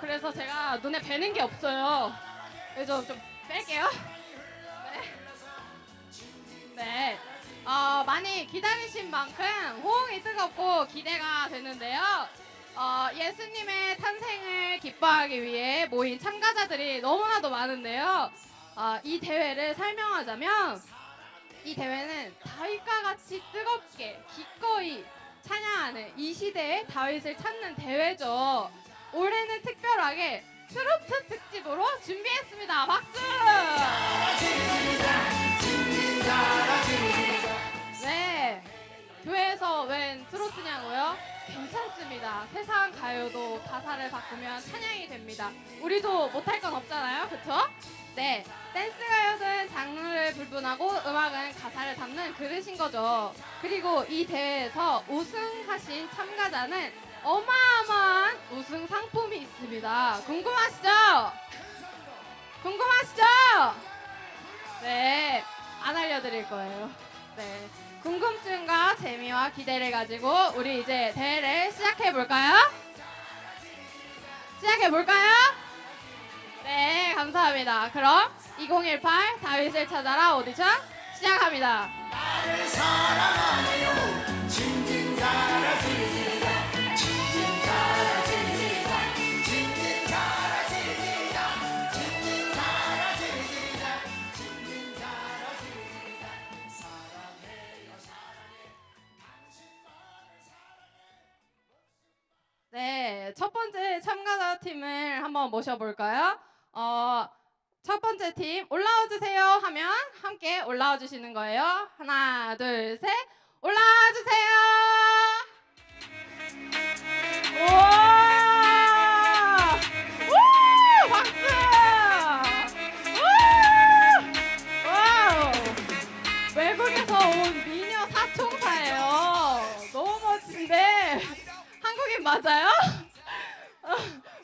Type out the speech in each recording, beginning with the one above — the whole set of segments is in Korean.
그래서 제가 눈에 뵈는 게 없어요. 그래서 좀 뺄게요. 네. 네. 어, 많이 기다리신 만큼 호응이 뜨겁고 기대가 되는데요. 어, 예수님의 탄생을 기뻐하기 위해 모인 참가자들이 너무나도 많은데요. 어, 이 대회를 설명하자면 이 대회는 다윗과 같이 뜨겁게 기꺼이 찬양하는 이 시대의 다윗을 찾는 대회죠. 올해는 특별하게 트로트 특집으로 준비했습니다. 박수! 네. 교회에서 웬 트로트냐고요? 괜찮습니다. 세상 가요도 가사를 바꾸면 찬양이 됩니다. 우리도 못할 건 없잖아요. 그쵸? 네. 댄스 가요는 장르를 불분하고 음악은 가사를 담는 그릇인 거죠. 그리고 이 대회에서 우승하신 참가자는 어마어마한 우승 상품이 있습니다. 궁금하시죠? 궁금하시죠? 네. 안 알려드릴 거예요. 네. 궁금증과 재미와 기대를 가지고 우리 이제 대회를 시작해 볼까요? 시작해 볼까요? 네, 감사합니다. 그럼 2018 다윗을 찾아라 오디션 시작합니다. 첫 번째 참가자 팀을 한번 모셔볼까요? 어, 첫 번째 팀 올라와 주세요 하면 함께 올라와 주시는 거예요. 하나, 둘, 셋, 올라와 주세요. 맞아요?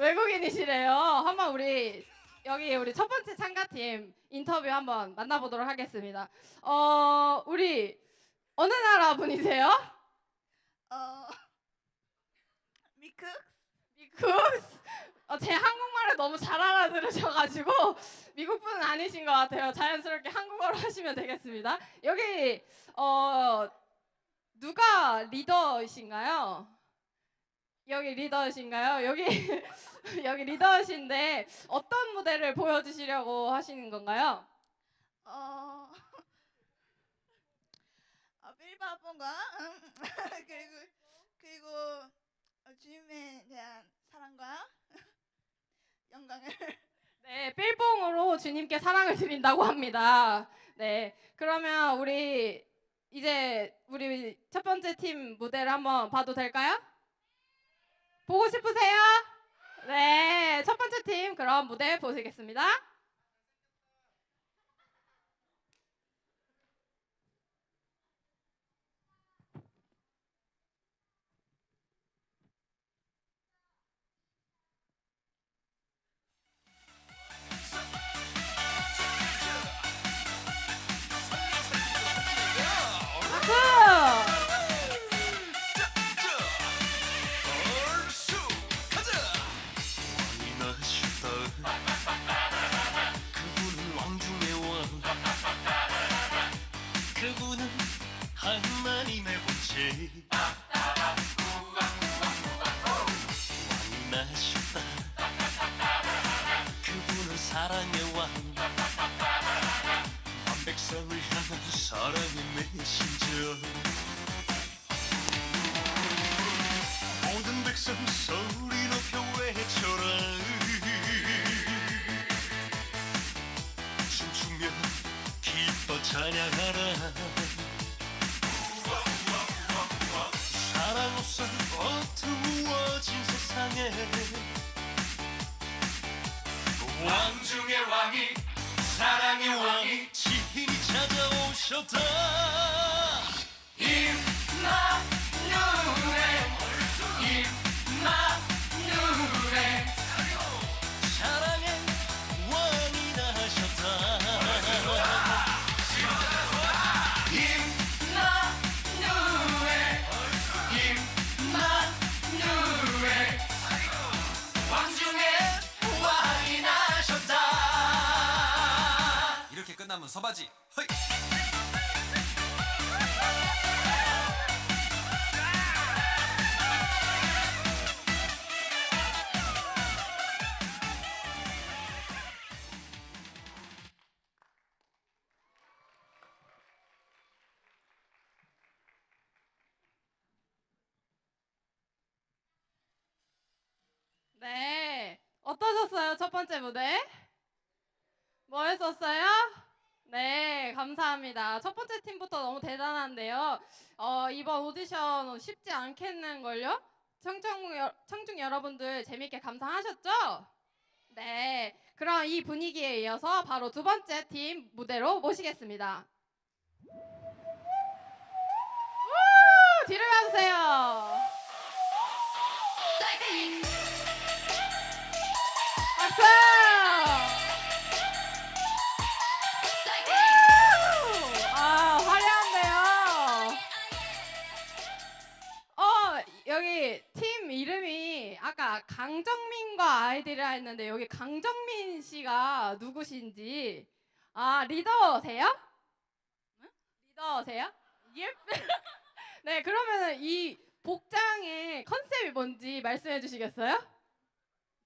어, 외국인이시래요. 한번 우리 여기 우리 첫 번째 참가팀 인터뷰 한번 만나보도록 하겠습니다. 어, 우리 어느 나라 분이세요? 어 미크 미국. 어, 제 한국말을 너무 잘 알아들으셔가지고 미국 분은 아니신 것 같아요. 자연스럽게 한국어로 하시면 되겠습니다. 여기 어 누가 리더이신가요? 여기 리더이신가요? 여기 여기 리더이신데 어떤 무대를 보여주시려고 하시는 건가요? 어 어, 빌바본과 음, 그리고 그리고 어, 주님에 대한 사랑과 영광을 네, 삘봉으로 주님께 사랑을 드린다고 합니다. 네, 그러면 우리 이제 우리 첫 번째 팀 무대를 한번 봐도 될까요? 보고 싶으세요? 네, 첫 번째 팀 그럼 무대 보시겠습니다. 왕중의 왕이 사랑의 왕이 친히 찾아오셨다. 임마누 서바지. 허이. 감사합니다. 첫 번째 팀부터 너무 대단한데요. 어, 이번 오디션 쉽지 않겠는걸요? 여, 청중 여러분들 재밌게 감상하셨죠? 네. 그럼 이 분위기에 이어서 바로 두 번째 팀 무대로 모시겠습니다. 우! 뒤를 봐주세요. 박수! 이름이 아까 강정민과 아이디라 했는데 여기 강정민 씨가 누구신지 아, 리더세요? 리더세요? 예. 네, 그러면은 이 복장의 컨셉이 뭔지 말씀해 주시겠어요?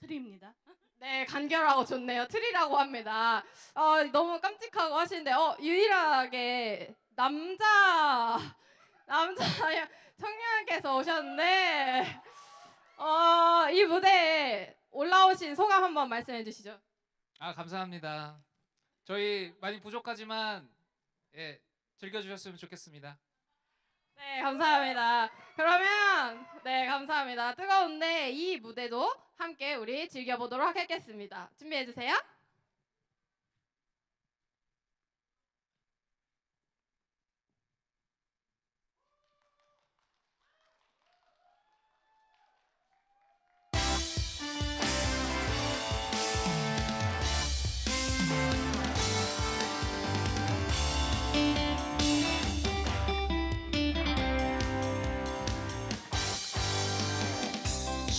트리입니다. 네, 간결하고 좋네요. 트리라고 합니다. 어, 너무 깜찍하고 하시는데, 어, 유일하게 남자, 남자 청년께서 오셨는데, 어, 이 무대에 올라오신 소감 한번 말씀해 주시죠. 아 감사합니다. 저희 많이 부족하지만 예 즐겨주셨으면 좋겠습니다. 네, 감사합니다. 그러면, 네, 감사합니다. 뜨거운데 이 무대도 함께 우리 즐겨보도록 하겠습니다. 준비해 주세요.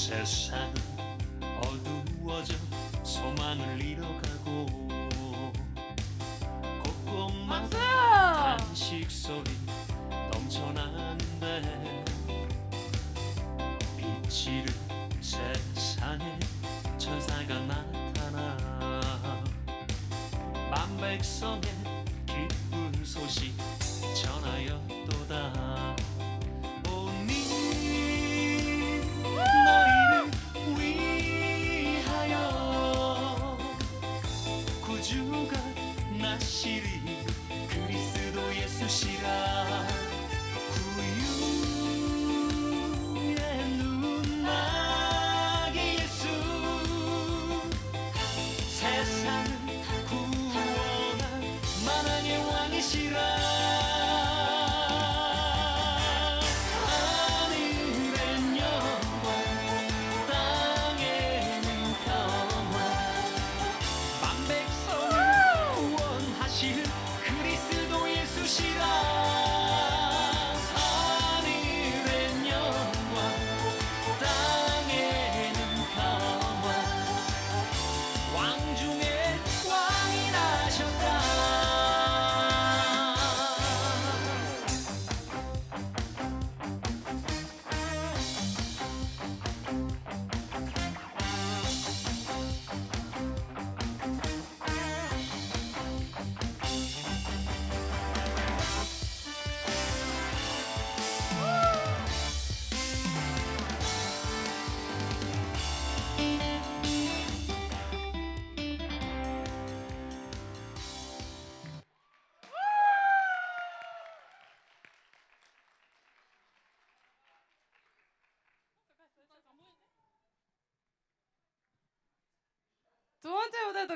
세상은 어두워져 소망을 잃어가고 박수! 한식 소리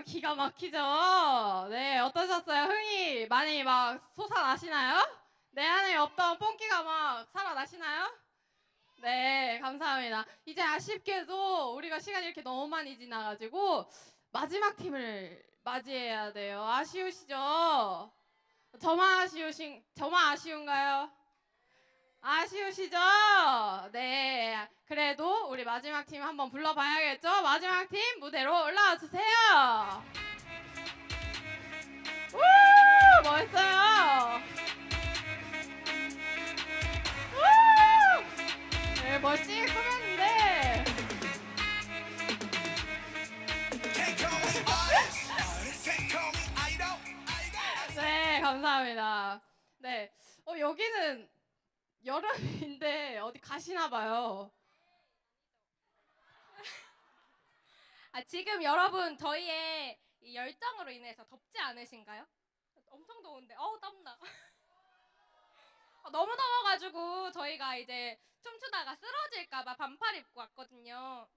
무대도 기가 막히죠? 네, 어떠셨어요? 흥이 많이 막 솟아나시나요? 내 안에 없던 뽕기가 막 살아나시나요? 네, 감사합니다. 이제 아쉽게도 우리가 시간이 이렇게 너무 많이 지나가지고 마지막 팀을 맞이해야 돼요. 아쉬우시죠? 저만 아쉬우신, 저만 아쉬운가요? 아쉬우시죠? 네. 그래도 우리 마지막 팀 한번 불러봐야겠죠? 마지막 팀 무대로 올라와 주세요. 우! 멋있어요. 우! 네, 멋지게 꾸몄는데. 네, 감사합니다. 네. 어, 여기는 여름인데 어디 가시나 봐요. 아, 지금 여러분 저희의 이 열정으로 인해서 덥지 않으신가요? 엄청 더운데 어우 땀나. 아, 너무 더워가지고 저희가 이제 춤추다가 쓰러질까봐 반팔 입고 왔거든요.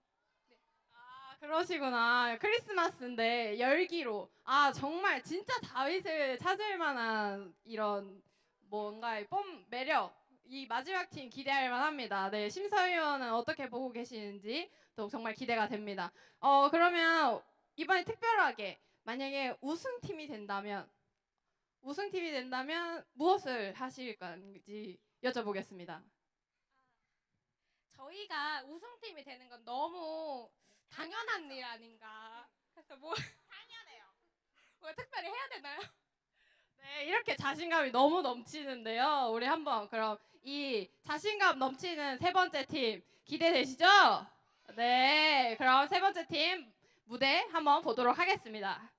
아, 그러시구나. 크리스마스인데 열기로. 아, 정말 진짜 다윗을 찾을 만한 이런 뭔가의 뽐 매력. 이 마지막 팀 기대할 만합니다. 네, 심사위원은 어떻게 보고 계시는지 또 정말 기대가 됩니다. 어, 그러면 이번에 특별하게 만약에 우승팀이 된다면 우승팀이 된다면 무엇을 하실 건지 여쭤보겠습니다. 저희가 우승팀이 되는 건 너무 당연한 일 아닌가. 그래서 뭐 당연해요. 뭐 특별히 해야 되나요? 네, 이렇게 자신감이 너무 넘치는데요. 우리 한번 그럼 이 자신감 넘치는 세 번째 팀 기대되시죠? 네, 그럼 세 번째 팀 무대 한번 보도록 하겠습니다.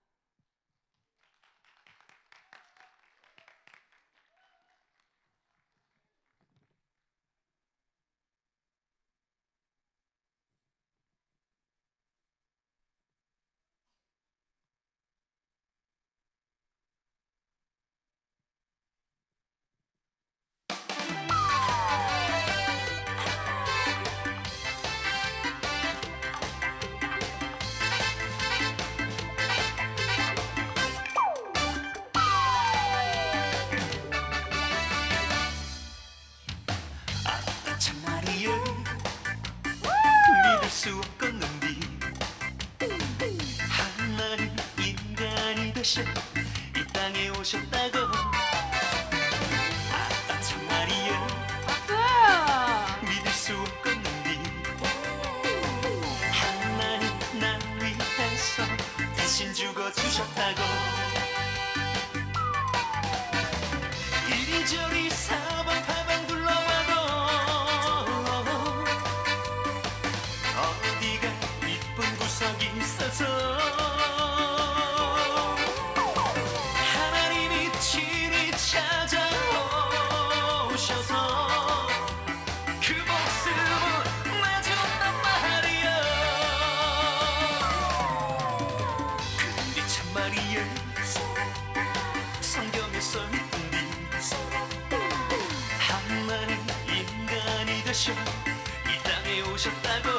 되셔 이 땅에 오셨다고.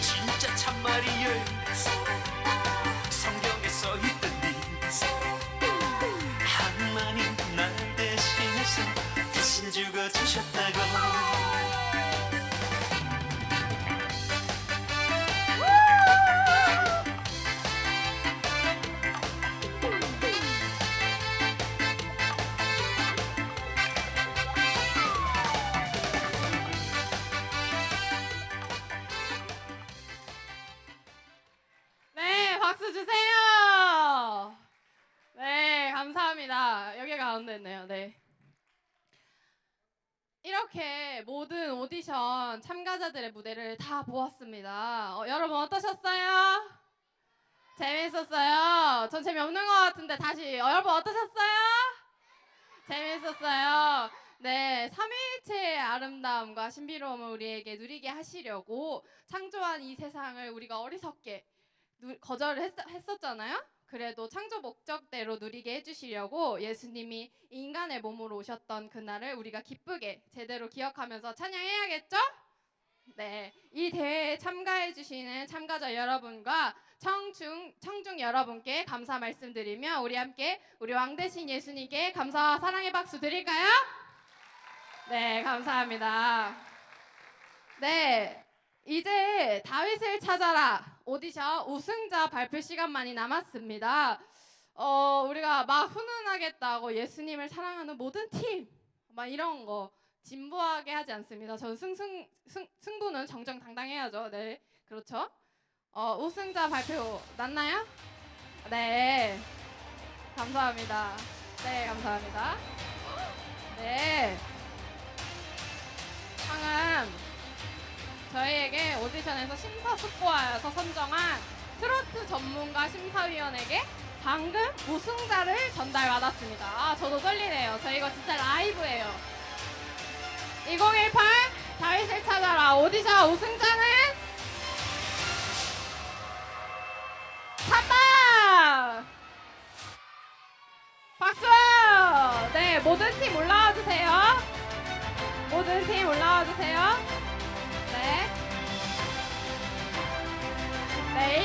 진짜 참말이야 성 박수 주세요. 네, 감사합니다. 여기 가운데 있네요. 네. 이렇게 모든 오디션 참가자들의 무대를 다 보았습니다. 어, 여러분 어떠셨어요? 재밌었어요. 전 재미없는 것 같은데 다시 어, 여러분 어떠셨어요? 재밌었어요. 네, 삼위일체의 아름다움과 신비로움을 우리에게 누리게 하시려고 창조한 이 세상을 우리가 어리석게 누- 거절을 했, 했었잖아요. 그래도 창조 목적대로 누리게 해주시려고 예수님이 인간의 몸으로 오셨던 그날을 우리가 기쁘게 제대로 기억하면서 찬양해야겠죠? 네, 이 대회에 참가해주시는 참가자 여러분과 청중 청중 여러분께 감사 말씀드리며 우리 함께 우리 왕 대신 예수님께 감사와 사랑의 박수 드릴까요? 네, 감사합니다. 네, 이제 다윗을 찾아라 오디션 우승자 발표 시간만이 남았습니다. 어, 우리가 막 훈훈하겠다고 예수님을 사랑하는 모든 팀, 막 이런 거 진부하게 하지 않습니다. 전 승승 승, 승부는 정정당당해야죠. 네, 그렇죠. 어, 우승자 발표 났나요? 네, 감사합니다. 네, 감사합니다. 네, 상은 저희에게 오디션에서 심사숙고하여서 선정한 트로트 전문가 심사위원에게 방금 우승자를 전달받았습니다. 아, 저도 떨리네요. 저 이거 진짜 라이브예요. 2018 다윗을 찾아라 오디션 우승자는 3번! 박수! 네, 모든 팀 올라와 주세요. 모든 팀 올라와 주세요.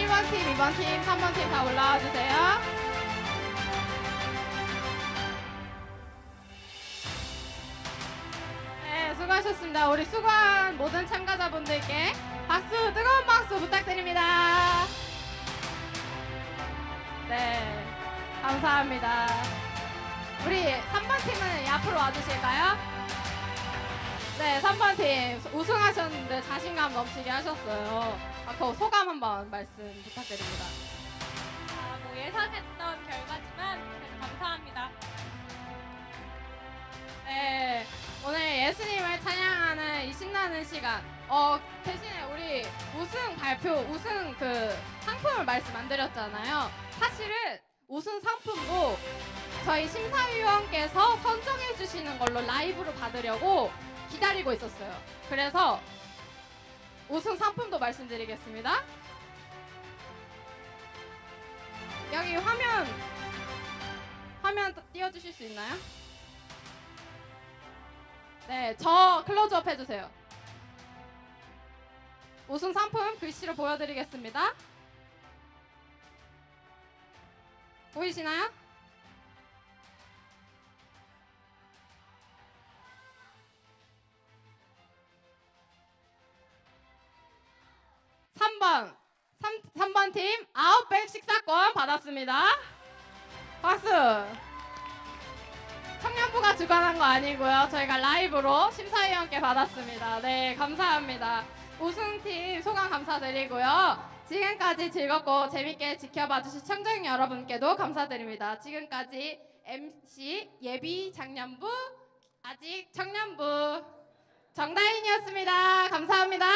1번 팀, 2번 팀, 3번 팀 다 올라와 주세요. 네, 수고하셨습니다. 우리 수고한 모든 참가자분들께 박수, 뜨거운 박수 부탁드립니다. 네, 감사합니다. 우리 3번 팀은 앞으로 와주실까요? 네, 3번 팀 우승하셨는데 자신감 넘치게 하셨어요. 아, 그 소감 한번 말씀 부탁드립니다. 아, 뭐 예상했던 결과지만 그래도 감사합니다. 네, 오늘 예수님을 찬양하는 이 신나는 시간. 어, 대신에 우리 우승 발표, 우승 그 상품을 말씀 안 드렸잖아요. 사실은 우승 상품도 저희 심사위원께서 선정해 주시는 걸로 라이브로 받으려고 기다리고 있었어요. 그래서 우승 상품도 말씀드리겠습니다. 여기 화면 화면 띄워주실 수 있나요? 네, 저 클로즈업 해주세요. 우승 상품 글씨로 보여드리겠습니다. 보이시나요? 3, 삼번팀 아웃백 식사권 받았습니다. 박수! 청년부가 주관한 거 아니고요. 저희가 라이브로 심사위원께 받았습니다. 네, 감사합니다. 우승팀 소감 감사드리고요. 지금까지 즐겁고 재밌게 지켜봐 주신 청중 여러분께도 감사드립니다. 지금까지 MC 예비 장년부 아직 청년부 정다인이었습니다. 감사합니다.